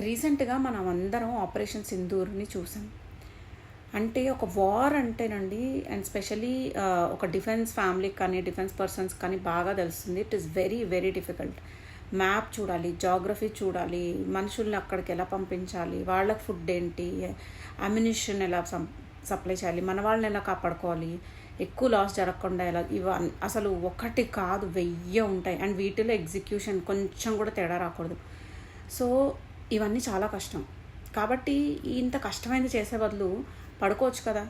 రీసెంట్గా మనం అందరం ఆపరేషన్ సింధూర్ని చూసాం. అంటే ఒక వార్ అంటేనండి అండ్ స్పెషలీ ఒక డిఫెన్స్ ఫ్యామిలీకి కానీ డిఫెన్స్ పర్సన్స్ కానీ బాగా తెలుస్తుంది. It is very very difficult. Map చూడాలి జాగ్రఫీ చూడాలి మనుషుల్ని అక్కడికి ఎలా పంపించాలి వాళ్ళకి ఫుడ్ ఏంటి అమ్యునిషన్ ఎలా సప్లై చేయాలి మన వాళ్ళని ఎలా కాపాడుకోవాలి ఎక్కువ లాస్ జరగకుండా ఎలా ఇవ అసలు ఒకటి కాదు వెయ్యి ఉంటాయి. అండ్ వీటిలో ఎగ్జిక్యూషన్ కొంచెం కూడా తేడా రాకూడదు. సో ఇవన్నీ చాలా కష్టం. కాబట్టి ఇంత కష్టమైనది చేసే బదులు పడుకోవచ్చు కదా.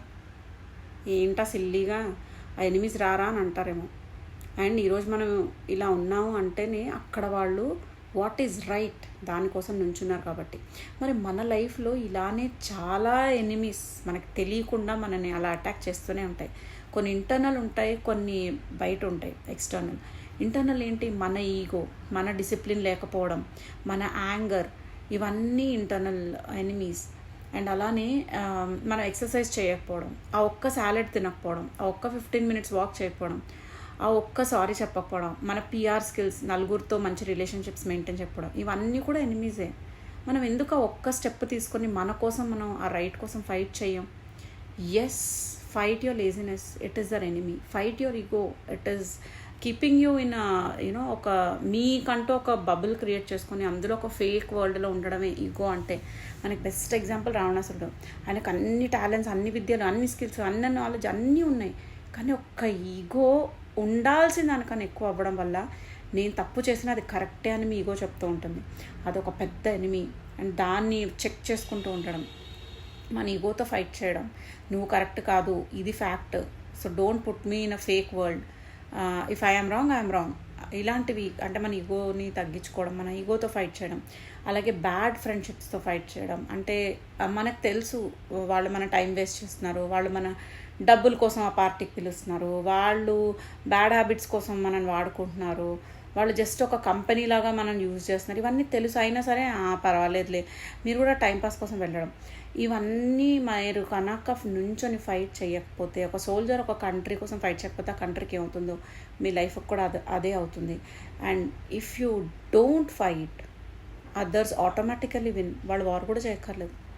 ఏంటా సిల్లీగా ఆ ఎనిమిస్ రారా అని అంటారేమో. అండ్ ఈరోజు మనం ఇలా ఉన్నాము అంటేనే అక్కడ వాళ్ళు వాట్ ఈజ్ రైట్ దానికోసం నుంచున్నారు కాబట్టి. మరి మన లైఫ్లో ఇలానే చాలా ఎనిమీస్ మనకు తెలియకుండా మనని అలా అటాక్ చేస్తూనే ఉంటాయి. కొన్ని ఇంటర్నల్ ఉంటాయి కొన్ని బయట ఉంటాయి ఎక్స్టర్నల్. ఇంటర్నల్ ఏంటి? మన ఈగో మన డిసిప్లిన్ లేకపోవడం మన యాంగర్ ఇవన్నీ ఇంటర్నల్ ఎనిమీస్ అండ్ అలానే um, మనం ఎక్సర్సైజ్ చేయకపోవడం ఆ ఒక్క సాలెడ్ తినకపోవడం ఆ ఒక్క ఫిఫ్టీన్ మినిట్స్ వాక్ చేయకపోవడం ఆ ఒక్క సారీ చెప్పకపోవడం మన పిఆర్ స్కిల్స్ నలుగురితో మంచి రిలేషన్షిప్స్ మెయింటైన్ చెప్పడం ఇవన్నీ కూడా ఎనిమీజే మనం ఎందుకు ఆ ఒక్క స్టెప్ తీసుకొని మన కోసం మనం ఆ రైట్ కోసం ఫైట్ చేయం? Yes fight your laziness it is their enemy fight your ego it is keeping you in you know ఒక మీకంటూ ఒక బబుల్ క్రియేట్ చేసుకొని అందులో ఒక ఫేక్ వరల్డ్లో ఉండడమే ఈగో అంటే. మనకి బెస్ట్ ఎగ్జాంపుల్ రావణాసురుడు. ఆయనకు అన్ని టాలెంట్స్ అన్ని విద్యలు అన్ని స్కిల్స్ అన్ని నాలెడ్జ్ అన్నీ ఉన్నాయి. కానీ ఒక్క ఈగో ఉండాల్సిన దానికన్నా ఎక్కువ అవ్వడం వల్ల నేను తప్పు చేసిన అది కరెక్టే అని మీ ఈగో చెప్తూ ఉంటుంది. అదొక పెద్ద ఎనిమి అండ్ దాన్ని చెక్ చేసుకుంటూ ఉండడం. మన ఈగోతో ఫైట్ చేయడం. నువ్వు కరెక్ట్ కాదు ఇది fact so don't put me in a fake world if I'm wrong I'm wrong ఇలాంటివి అంటే మన ఈగోని తగ్గించుకోవడం మన ఈగోతో ఫైట్ చేయడం అలాగే బ్యాడ్ ఫ్రెండ్షిప్స్తో ఫైట్ చేయడం. అంటే మనకు తెలుసు వాళ్ళు మన టైం వేస్ట్ చేస్తున్నారు వాళ్ళు మన డబ్బుల కోసం ఆ పార్టీకి పిలుస్తున్నారు వాళ్ళు బ్యాడ్ హ్యాబిట్స్ కోసం మనల్ని వాడుకుంటున్నారు. వాళ్ళు జస్ట్ ఒక కంపెనీ లాగా మనం యూజ్ చేస్తున్నారు. ఇవన్నీ తెలుసు. అయినా సరే పర్వాలేదులే. మీరు కూడా టైంపాస్ కోసం వెళ్ళడం. ఇవన్నీ మీరు కనుక నుంచొని ఫైట్ చేయకపోతే ఒక సోల్జర్ ఒక కంట్రీ కోసం ఫైట్ చేయకపోతే ఆ కంట్రీకి ఏమవుతుందో మీ లైఫ్ కూడా అదే అదే అవుతుంది. And if you don't fight others automatically win వాళ్ళు వారు కూడా చేయక్కర్లేదు.